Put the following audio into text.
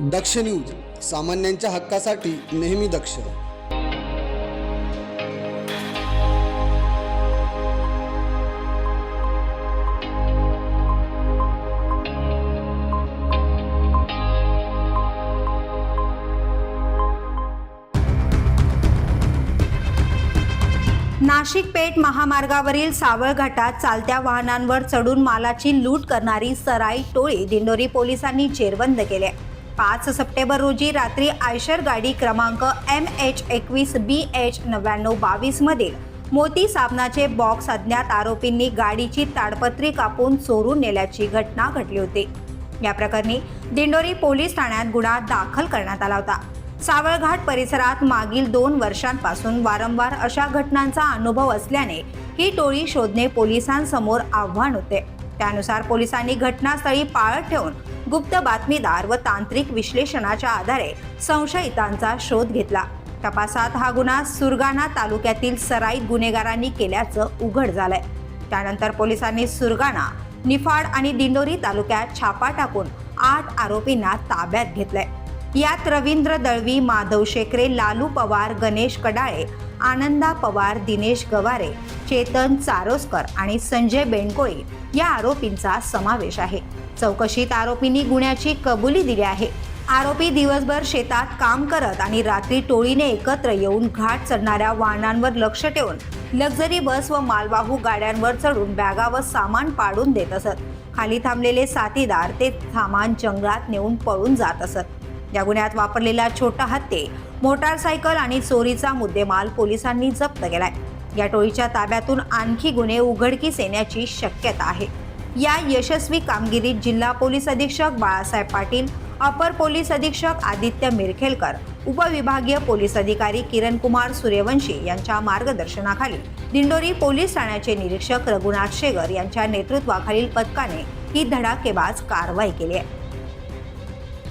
दक्ष news सामान्यांच्या हक्कासाठी नेहमी दक्ष. नाशिक पेठ महामार्गावरील सावळ घाटात चालत्या वाहनांवर चढून मालाची लूट करणारी सराई टोळी दिंडोरी पोलिसांनी जेरबंद केले पाच सप्टेंबर रोजी रात्री आयशर गाडी क्रमांक एम एच एकवीस बी एच नव्याण्णव बावीस मधील मोती साबणाचे बॉक्स अज्ञात आरोपींनी गाडीची ताडपत्री कापून चोरून नेल्याची घटना घडली होती. या प्रकरणी दिंडोरी पोलीस ठाण्यात गुन्हा दाखल करण्यात आला होता. सावळघाट परिसरात मागील दोन वर्षांपासून वारंवार अशा घटनांचा अनुभव असल्याने ही टोळी शोधणे पोलिसांसमोर आव्हान होते. त्यानुसार पोलिसांनी घटनास्थळी पाळत ठेवून गुप्त बातमीदार व तांत्रिक विश्लेषणाच्या आधारे संशयितांचा शोध घेतला. तपासात हा गुन्हा सुरगाणा तालुक्यातील सराई गुन्हेगारांनी केल्याचं उघड झालंय. त्यानंतर पोलिसांनी सुरगाणा निफाड आणि दिंडोरी तालुक्यात छापा टाकून आठ आरोपींना ताब्यात घेतलंय. यात रवींद्र दळवी माधव शेकरे लालू पवार गणेश कडाळे आनंदा पवार दिनेश गवारे चेतन चारोस्कर आणि संजय बेंडकोळी या आरोपींचा समावेश आहे. चौकशीत आरोपींनी गुन्ह्याची कबुली दिली आहे. आरोपी दिवसभर शेतात काम करत आणि रात्री टोळीने एकत्र येऊन घाट चढणाऱ्या वाहनांवर लक्ष ठेवून लक्झरी बस व मालवाहू गाड्यांवर चढून बॅगा व सामान पाडून देत असत. खाली थांबलेले साथीदार ते सामान जंगलात नेऊन पळून जात असत. या गुन्ह्यात वापरलेला छोटा हत्ते मोटारसायकल आणि चोरीचा मुद्देमाल पोलिसांनी जप्त केलाय. या टोळीच्या ताब्यातून आणखी गुन्हे उघडकीस येण्याची शक्यता आहे. या यशस्वी कामगिरीत जिल्हा पोलीस अधीक्षक बाळासाहेब पाटील अपर पोलीस अधीक्षक आदित्य मिरखेलकर उपविभागीय पोलीस अधिकारी किरण कुमार सूर्यवंशी यांच्या मार्गदर्शनाखाली दिंडोरी पोलीस ठाण्याचे निरीक्षक रघुनाथ शेगर यांच्या नेतृत्वाखालील पथकाने ही धडाकेबाज कारवाई केली आहे.